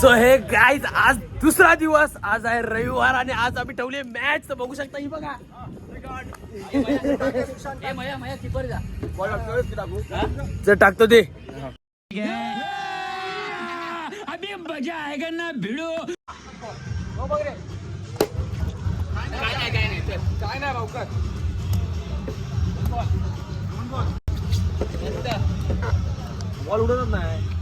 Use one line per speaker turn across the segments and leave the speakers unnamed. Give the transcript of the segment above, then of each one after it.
So हे guys आज दुसरा दिवस. आज आहे रविवार आणि आज आम्ही ठेवली मॅच तर बघू शकता ही बघा. जर टाकतो ते बॉल उडतच नाही.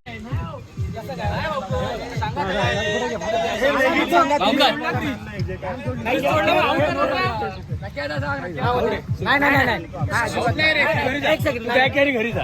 नाही नाही नाही. एक सेकंड कॅरी घरी जा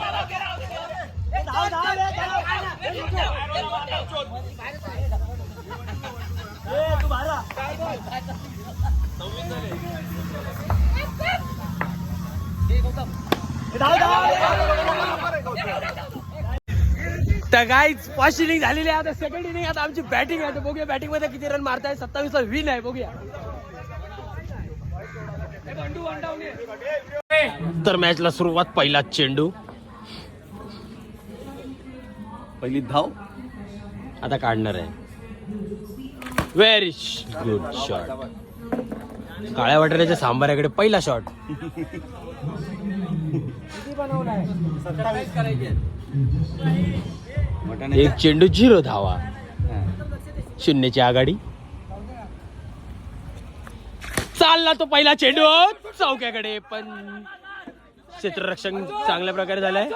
तर गाईच फर्स्ट इनिंग झालेली आहे आता सेकंड इनिंग आता आमची बॅटिंग आहे बघूया बॅटिंगमध्ये किती रन मारताय सत्तावीस ला विन आहे बघूया तर मॅचला सुरुवात पहिला चेंडू
पहिली धाव.
आता काढणार आहे. व्हेरी गुड शॉट काळ्या वाटाण्याच्या सांबाऱ्याकडे पहिला शॉट एक चेंडू झिरो धावा. शून्यची आघाडी. चालला तो पहिला चेंडू. चौक्याकडे पण क्षेत्ररक्षण चांगल्या प्रकारे झालंय.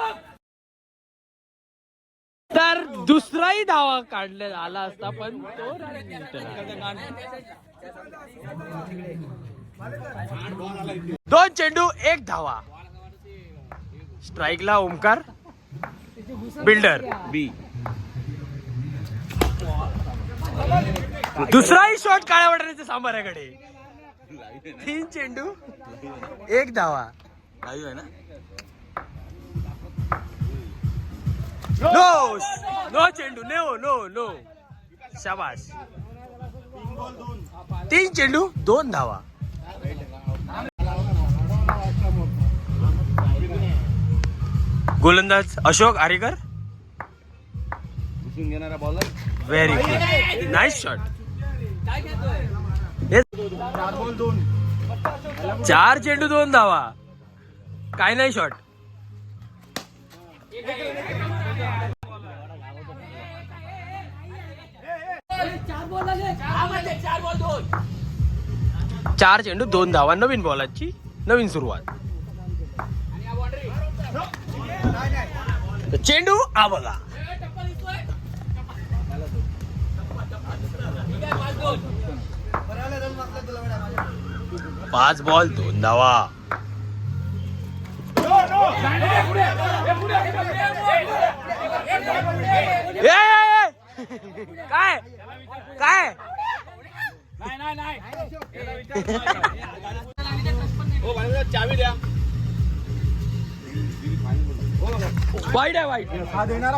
तर दुसराही धावा काढले आला असता पण तो दोन चेंडू एक धावा. स्ट्राईकला ओमकार बिल्डर
बी
दुसराही शॉट काळ्या वाटण्याचे सांबाऱ्याकडे. तीन चेंडू एक धावा.
आहे ना?
नो नो चेंडू नो नो नो शाबाश तीन चेंडू दोन धावा. गोलंदाज अशोक आरेकर.
घुसून घेणारा bowler
very good nice shot चार चेंडू दोन धावा. काय नाही शॉट चार चेंडू दोन धावा नवीन बॉलाची नवीन सुरुवात. चेंडू हा बघा पाच बॉल दोन धावा. काय? काय? काय काय
चावी द्या.
वाईट आहे वाईट.
हा देणारा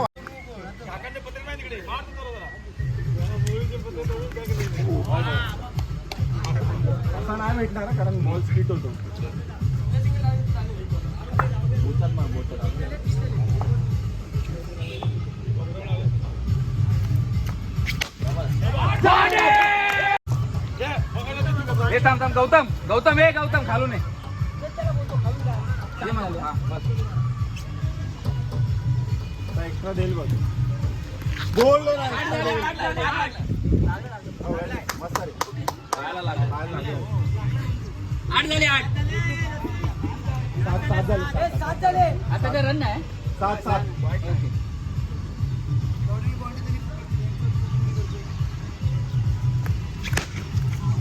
भेटणार हा, कारण बॉल स्किट होतो.
हे थांब थांब गौतम. गौतम हे गौतम खालून ये.
एक्स्ट्रा देईल बघ. मस्त. पायाला लागलं, पायाला लागलं. सात सात झाले.
आता काय रन नाही
सात सात.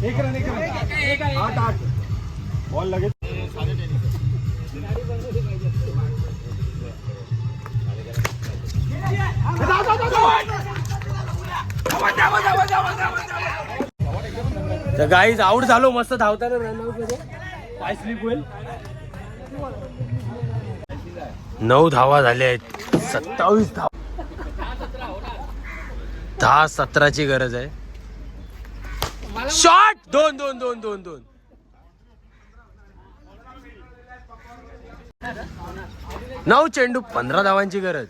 एक रन एक रन. आठ आठ. बॉल लगेच.
तर गाईज आउट झालो मस्त धावताना रनआउटमध्ये. पाय स्लिप होईल नऊ धावा झाल्या आहेत. सत्तावीस धाव. दहा सतराची गरज आहे. शॉट! दोन दोन दोन दोन दोन. नऊ चेंडू पंधरा धावांची गरज.